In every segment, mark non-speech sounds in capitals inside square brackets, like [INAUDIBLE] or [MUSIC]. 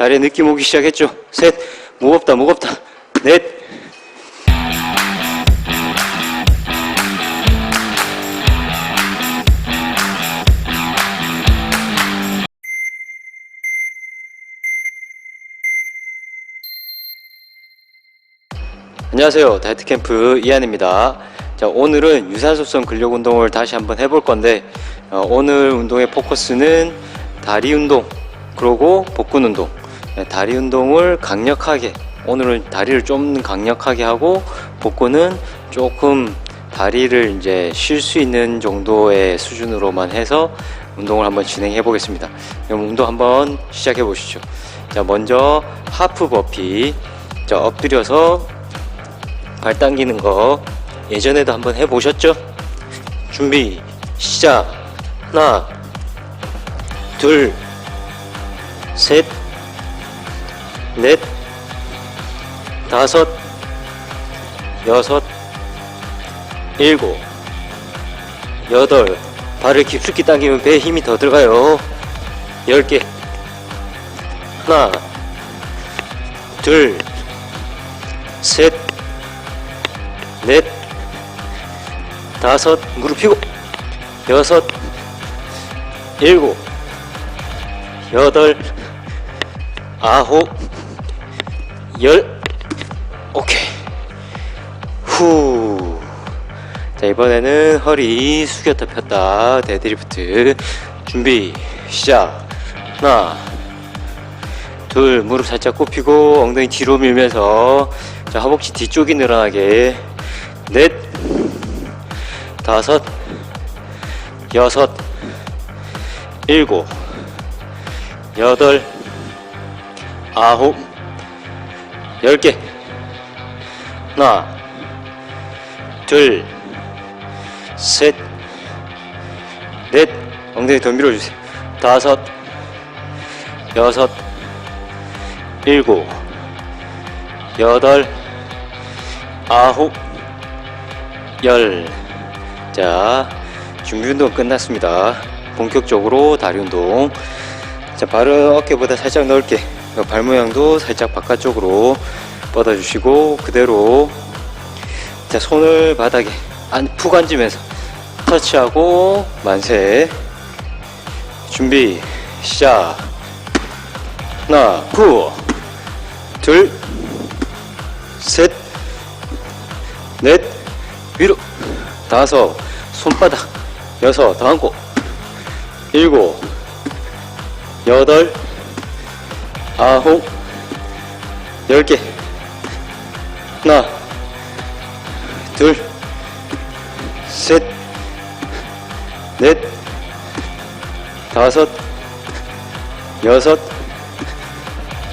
다리에 느낌 오기 시작했죠? 셋, 무겁다, 무겁다. 넷. 안녕하세요. 다이어트 캠프 이한입니다. 자, 오늘은 유산소성 근력 운동을 다시 한번 해볼 건데, 어, 오늘 운동의 포커스는 다리 운동, 그리고 복근 운동. 네, 다리 운동을 강력하게, 오늘은 다리를 좀 강력하게 하고, 복근은 조금 다리를 이제 쉴 수 있는 정도의 수준으로만 해서 운동을 한번 진행해 보겠습니다. 그럼 운동 한번 시작해 보시죠. 자, 먼저 하프 버피. 자, 엎드려서 발 당기는 거 예전에도 한번 해 보셨죠? 준비 시작 하나 둘 셋 넷 다섯 여섯 일곱 여덟. 발을 깊숙이 당기면 배에 힘이 더 들어가요. 열 개. 하나 둘 셋 넷, 다섯, 무릎 펴고, 여섯, 일곱, 여덟, 아홉, 열, 오케이. 후. 자, 이번에는 허리 숙였다 폈다, 데드리프트. 준비, 시작. 하나, 둘, 무릎 살짝 굽히고, 엉덩이 뒤로 밀면서, 자, 허벅지 뒤쪽이 늘어나게. 넷, 다섯, 여섯, 일곱, 여덟, 아홉, 열 개. 하나, 둘, 셋, 넷, 엉덩이 더 밀어주세요. 다섯, 여섯, 일곱, 여덟, 아홉, 열. 자, 준비 운동 끝났습니다. 본격적으로 다리 운동. 자, 발은 어깨보다 살짝 넓게. 발 모양도 살짝 바깥쪽으로 뻗어주시고, 그대로. 자, 손을 바닥에 안, 푹 앉으면서 터치하고, 만세. 준비, 시작. 하나, 후. 둘, 셋, 넷, 위로, 다섯, 손바닥, 여섯, 더 앉고, 일곱, 여덟, 아홉, 열 개. 하나, 둘, 셋, 넷, 다섯, 여섯,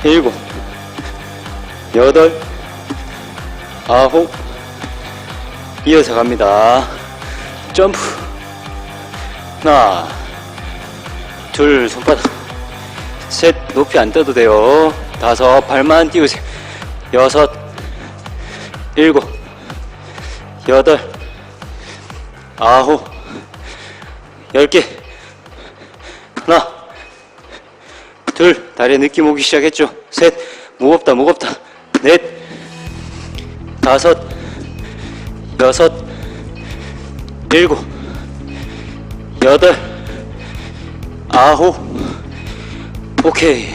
일곱, 여덟, 아홉, 이어서 갑니다. 점프. 하나, 둘, 손바닥. 셋, 높이 안 떠도 돼요. 다섯, 발만 띄우세요. 여섯, 일곱, 여덟, 아홉, 열 개. 하나, 둘, 다리에 느낌 오기 시작했죠? 셋, 무겁다, 무겁다. 넷, 다섯, 여섯, 일곱, 여덟, 아홉, 오케이.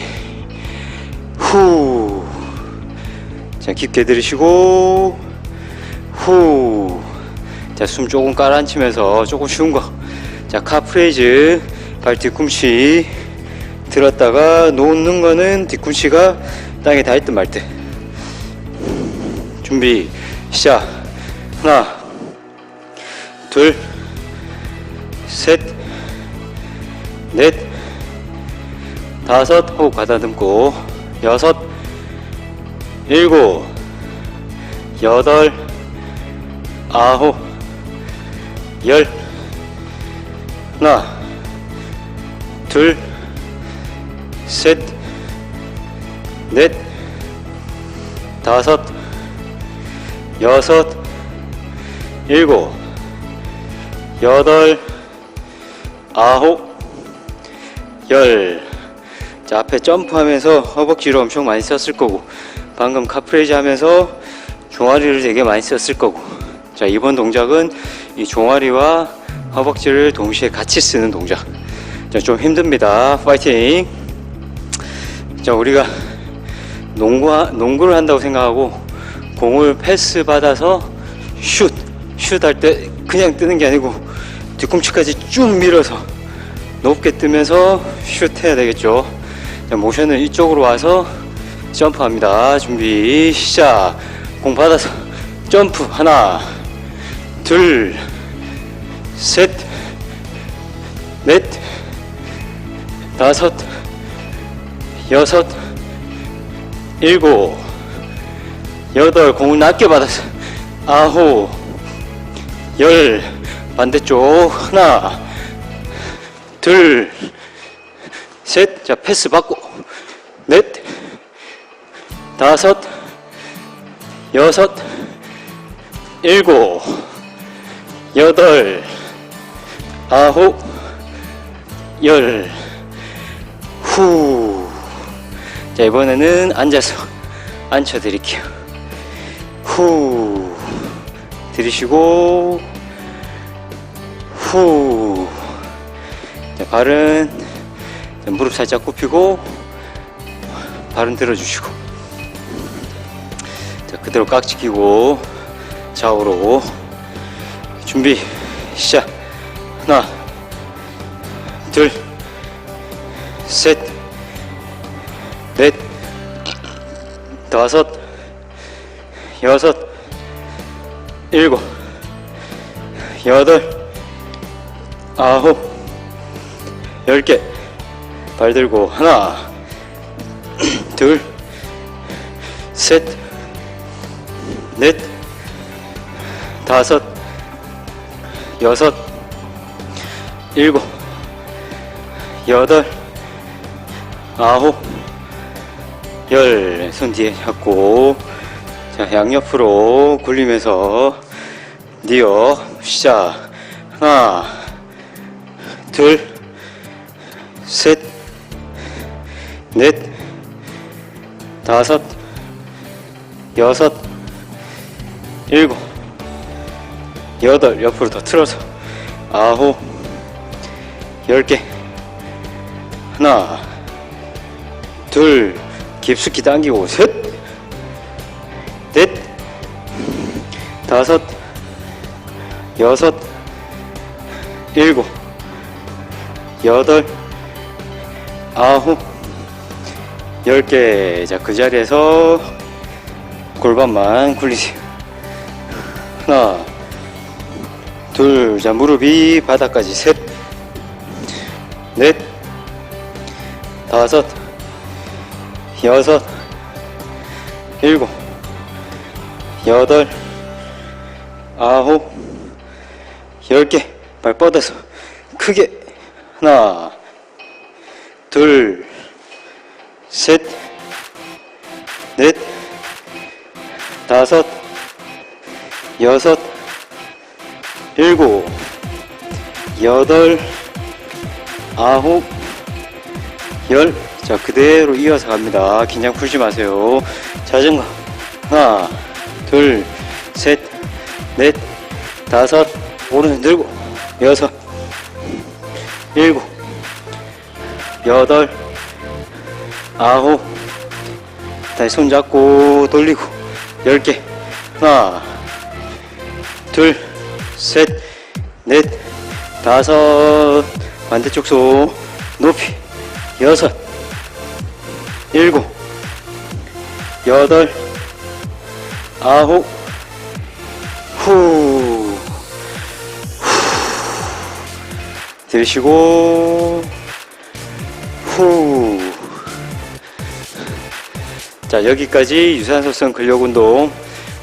후. 자, 깊게 들이쉬고, 후. 자, 숨 조금 가라앉히면서 조금 쉬운 거. 자, 카프레이즈, 발 뒤꿈치 들었다가 놓는 거는 뒤꿈치가 땅에 듯말 듯. 준비, 시작. 하나, 둘, 셋, 넷, 다섯, 호흡 가다듬고, 여섯, 일곱, 여덟, 아홉, 열, 하나, 둘, 셋, 넷, 다섯, 여섯, 일곱, 여덟, 아홉, 열. 자, 자, 앞에 점프하면서 허벅지를 엄청 많이 썼을 거고, 방금 카프레이즈 하면서 종아리를 되게 많이 썼을 거고. 자, 이번 동작은 이 종아리와 허벅지를 동시에 같이 쓰는 동작. 자, 좀 힘듭니다. 파이팅! 자, 우리가 농구, 농구를 한다고 생각하고, 공을 패스 받아서 슛, 슛 할 때 그냥 뜨는 게 아니고, 뒤꿈치까지 쭉 밀어서 높게 뜨면서 슛 해야 되겠죠. 자, 모션은 이쪽으로 와서 점프합니다. 준비 시작. 공 받아서 점프 하나, 둘, 셋, 넷, 다섯, 여섯, 일곱, 여덟. 공을 낮게 받아서 아홉, 열. 반대쪽 하나, 둘, 셋, 자 패스 받고 넷, 다섯, 여섯, 일곱, 여덟, 아홉, 열, 후. 자 이번에는 앉아서 앉혀 드릴게요. 후. 들이쉬고 후. 자, 발은 자, 무릎 살짝 굽히고 발은 들어주시고. 자 그대로 깍지 끼고 좌우로 준비 시작. 하나 둘셋넷 다섯 여섯 일곱 여덟 아홉 열 개 발 들고 하나 [CLEARS THROAT] 둘 셋 넷 다섯 여섯 일곱 여덟 아홉 열. 손 뒤에 잡고 자 양옆으로 굴리면서 니어 시작. 하나 둘 넷, 다섯, 여섯, 일곱, 여덟, 옆으로 더 틀어서 아홉, 열 개. 하나, 둘, 깊숙이 당기고 셋, 넷, 다섯, 여섯, 일곱, 여덟, 아홉, 열 개. 자, 그 자리에서 골반만 굴리세요. 하나, 둘, 자, 무릎이 바닥까지 셋, 넷, 다섯, 여섯, 일곱, 여덟, 아홉, 열 개. 발 뻗어서 크게 하나, 둘, 셋, 넷, 다섯, 여섯, 일곱, 여덟, 아홉, 열. 자, 그대로 이어서 갑니다. 긴장 풀지 마세요. 자전거. 하나, 둘, 셋, 넷, 다섯, 오른손 들고, 여섯, 일곱, 여덟, 아홉, 다시 손 잡고 돌리고, 열 개. 하나, 둘, 셋, 넷, 다섯, 반대쪽 손 높이, 여섯, 일곱, 여덟, 아홉, 후, 들으시고, 후. 자, 여기까지 유산소성 근력 운동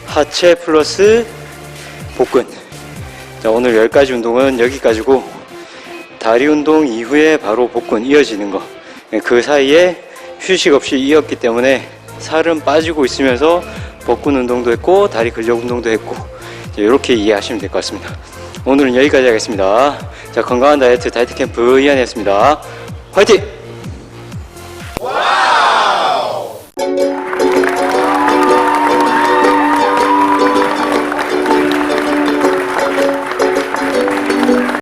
하체 플러스 복근. 자, 오늘 10가지 운동은 여기까지고 다리 운동 이후에 바로 복근 이어지는 거. 그 사이에 휴식 없이 이었기 때문에 살은 빠지고 있으면서 복근 운동도 했고 다리 근력 운동도 했고 이렇게 이해하시면 될 것 같습니다. 오늘은 여기까지 하겠습니다. 자, 건강한 다이어트 다이어트 캠프 이한이었습니다. 화이팅!